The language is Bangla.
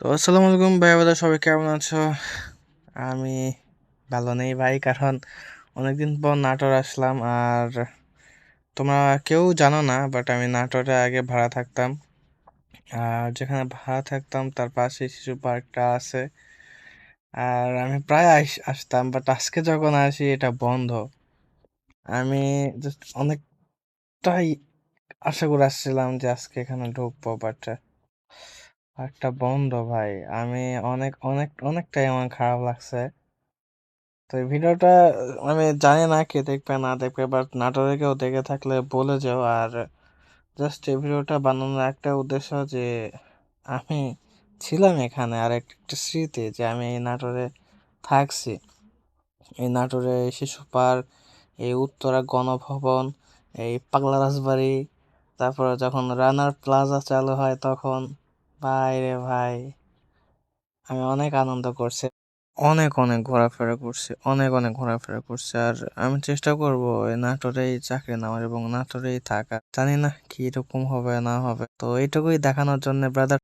তো আসসালামু আলাইকুম ভাই বাদা সবাই কেমন আছো? আমি ভালো নেই ভাই, কারণ অনেকদিন পর নাটোর আসলাম আর তোমরা কেউ জানো না বাট আমি নাটোরে আগে ভাড়া থাকতাম। আর যেখানে ভাড়া থাকতাম, তার পাশে শিশু পার্কটা আছে। আর আমি প্রায় আস- আসতাম বাট আজকে যখন আসি, এটা বন্ধ। আমি জাস্ট অনেকটাই আশা করে আসছিলাম যে আজকে এখানে ঢুকবো বাট একটা বন্ধ ভাই। আমি অনেক অনেক, অনেকটাই আমার খারাপ লাগছে। তো এই ভিডিওটা, আমি জানি না কে দেখবে, না দেখবে বাট নাটোরে কেউ দেখে থাকলে বলে যাও। আর জাস্ট এই ভিডিওটা বানানোর একটা উদ্দেশ্য যে, আমি ছিলাম এখানে আর এক- একটা স্মৃতি যে আমি এই নাটোরে থাকছি। এই নাটোরে শিশু পার্ক, এই উত্তরা গণভবন, এই পাগলা রাজবাড়ি, তারপরে যখন রানার প্লাজা চালু হয় তখন ভাই রে ভাই। আমি অনেক আনন্দ করছি, অনেক অনেক ঘোরাফেরা করছি, অনেক অনেক ঘোরাফেরা করছি। আর আমি চেষ্টা করব নাটোরেই চাকরি নেওয়ার এবং নাটোরেই থাকা জানি না কি রকম হবে, না হবে। তো এইটুকুই দেখানোর জন্য ব্রাদার